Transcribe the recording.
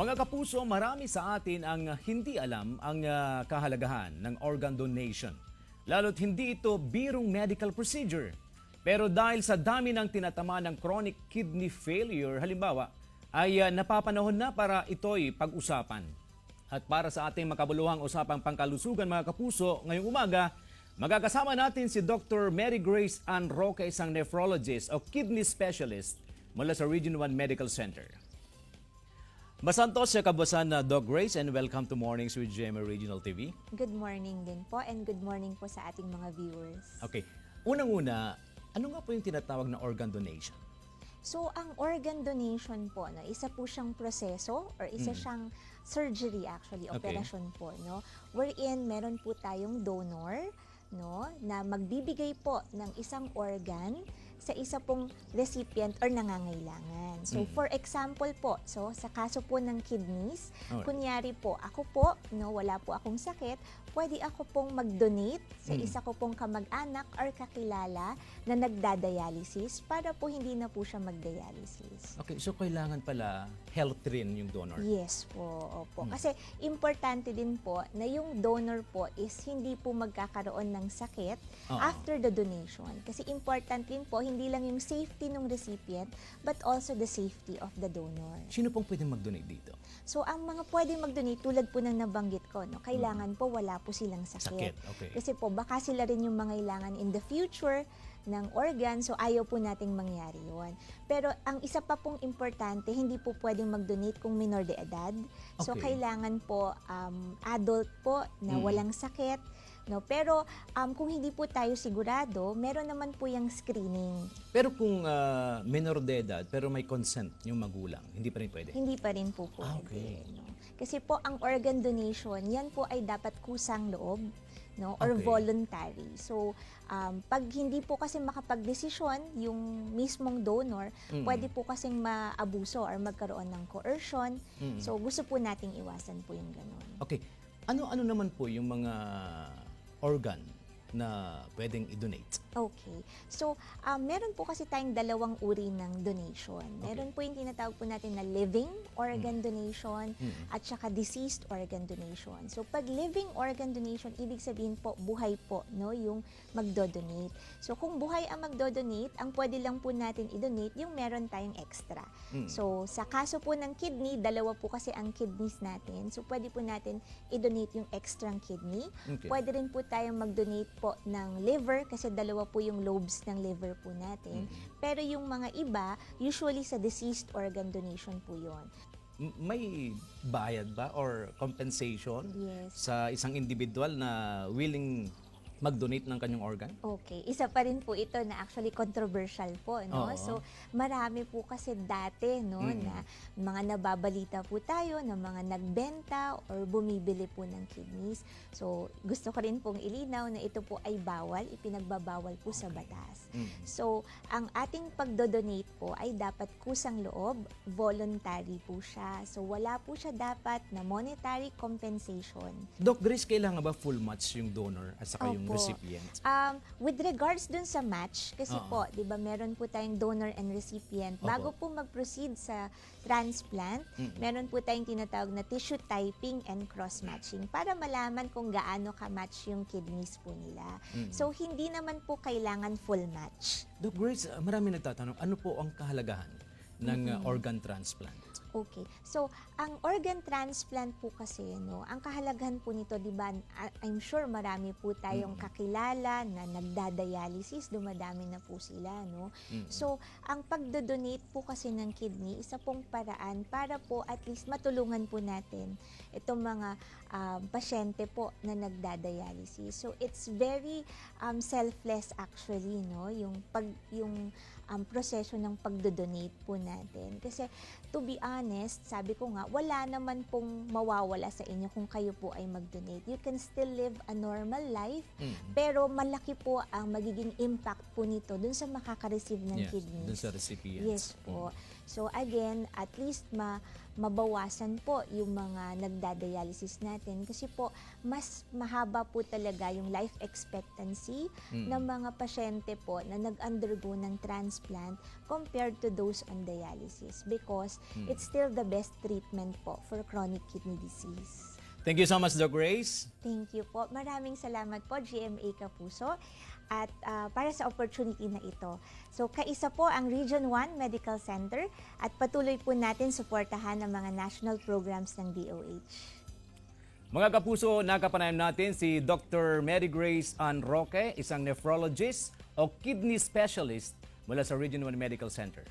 Mga kapuso, marami sa atin ang hindi alam ang ah, kahalagahan ng organ donation. Lalo't hindi ito birong medical procedure. Pero dahil sa dami ng tinatama ng chronic kidney failure, halimbawa, ay ah, napapanahon na para ito'y pag-usapan. At para sa ating makabuluhang usapang pangkalusugan mga kapuso, ngayong umaga, magkakasama natin si Dr. Mary Grace Ann Roque, isang nephrologist o kidney specialist mula sa Region 1 Medical Center. Masantos siya kabasan na Doc Grace and welcome to Mornings with GMA Regional TV. Good morning din po and good morning po sa ating mga viewers. Okay, unang-una, ano nga po yung tinatawag na organ donation? So, ang organ donation po, no, isa po siyang proseso or isa siyang surgery actually, Mm. Okay. operasyon po, no, wherein meron po tayong donor, no, na magbibigay po ng isang organ sa isa pong recipient or nangangailangan. So, Mm. for example po, so sa kaso po ng kidneys, Alright. kunyari po, ako po, no, wala po akong sakit, pwede ako pong mag-donate sa Mm. isa ko pong kamag-anak or kakilala na nagdadialysis para po hindi na po siya magdialysis. Okay, so kailangan pala health rin yung donor. Yes po, opo. Mm. Kasi importante din po na yung donor po is hindi po magkakaroon ng sakit Oo. after the donation. Kasi important din po, hindi lang yung safety ng recipient, but also the safety of the donor. Sino pong pwede mag-donate dito? So, ang mga pwedeng mag-donate, tulad po ng nabanggit ko, no, kailangan po wala po silang Mm. Sakit, okay. Kasi po, baka sila rin yung mga kailangan in the future ng organ, so ayaw po nating mangyari yon. Pero ang isa pa pong importante, hindi po pwedeng mag-donate kung minor de edad. So Okay. kailangan po um, adult po na Mm. walang sakit. No, pero um, kung hindi po tayo sigurado, meron naman po yung screening. Pero kung ah, minor de edad, pero may consent yung magulang, hindi pa rin pwede? Hindi pa rin po pwede. Ah, okay. no? Kasi po ang organ donation, yan po ay dapat kusang loob no or Okay. voluntary. So um, pag hindi po kasi makapagdesisyon yung mismong donor, Mm. pwede po kasing maabuso or magkaroon ng coercion. Mm. So gusto po nating iwasan po yung ganun. Okay, ano-ano naman po yung mga organ na pwedeng i-donate? Okay. So, um, meron po kasi tayong dalawang uri ng donation. Meron po yung tinatawag po natin na living organ donation Mm. at saka deceased organ donation. So, pag living organ donation, ibig sabihin po, buhay po, no, yung magdo-donate. So, kung buhay ang magdo-donate, ang pwede lang po natin i-donate yung meron tayong extra. Mm. So, sa kaso po ng kidney, dalawa po kasi ang kidneys natin. So, pwede po natin i-donate yung extra kidney. Okay. Pwede rin po tayong mag-donate po ng liver kasi dalawa po yung lobes ng liver po natin. Mm. Pero yung mga iba, usually sa deceased organ donation po yon. May bayad ba or compensation Yes. sa isang individual na willing mag-donate ng kanyang organ? Okay, isa pa rin po ito na actually controversial po, no? Oo. So, marami po kasi dati, no, Mm. na mga nababalita po tayo na mga nagbenta or bumibili po ng kidneys. So, gusto ko rin pong ilinaw na ito po ay bawal, ipinagbabawal po sa batas. Mm. So, ang ating pagdodonate po ay dapat kusang loob, voluntary po siya. So, wala po siya dapat na monetary compensation. Doc Grace, kailangan ba full match yung donor at saka yung Opo. recipient? Um, with regards dun sa match, kasi Oo. po, di ba, meron po tayong donor and recipient. Opo. Bago po mag-proceed sa transplant, Mm. meron po tayong tinatawag na tissue typing and cross-matching para malaman kung gaano ka-match yung kidneys po nila. Mm. So, hindi naman po kailangan full match. Doc Grace, marami nagtatanong, ano po ang kahalagahan ng uh, organ transplant? Okay. So, ang organ transplant po kasi, no, ang kahalagahan po nito, di ba, I'm sure marami po tayong Mm. kakilala na nagdadialysis, dumadami na po sila, no? Mm. So, ang pagdodonate po kasi ng kidney, isa pong paraan para po at least matulungan po natin itong mga um, pasyente po na nagdadialysis. So, it's very um, selfless actually, no? Yung pag yung um, proseso ng pagdodonate po natin. Kasi to be honest, sabi ko nga, wala naman pong mawawala sa inyo kung kayo po ay mag-donate. You can still live a normal life, Mm. pero malaki po ang magiging impact po nito dun sa makaka-receive ng Yes, kidneys. dun sa recipients. Yes po. So again, at least ma mabawasan po yung mga nagdadialysis natin kasi po mas mahaba po talaga yung life expectancy ng mga pasyente po na nag-undergo ng transplant compared to those on dialysis because it's still the best treatment po for chronic kidney disease. Thank you so much, Doc Grace. Thank you po. Maraming salamat po, GMA Kapuso, at ah, para sa opportunity na ito. So, kaisa po ang Region 1 Medical Center at patuloy po natin suportahan ang mga national programs ng DOH. Mga kapuso, nakapanayam natin si Dr. Mary Grace Ann Roque, isang nephrologist o kidney specialist mula sa Region 1 Medical Center.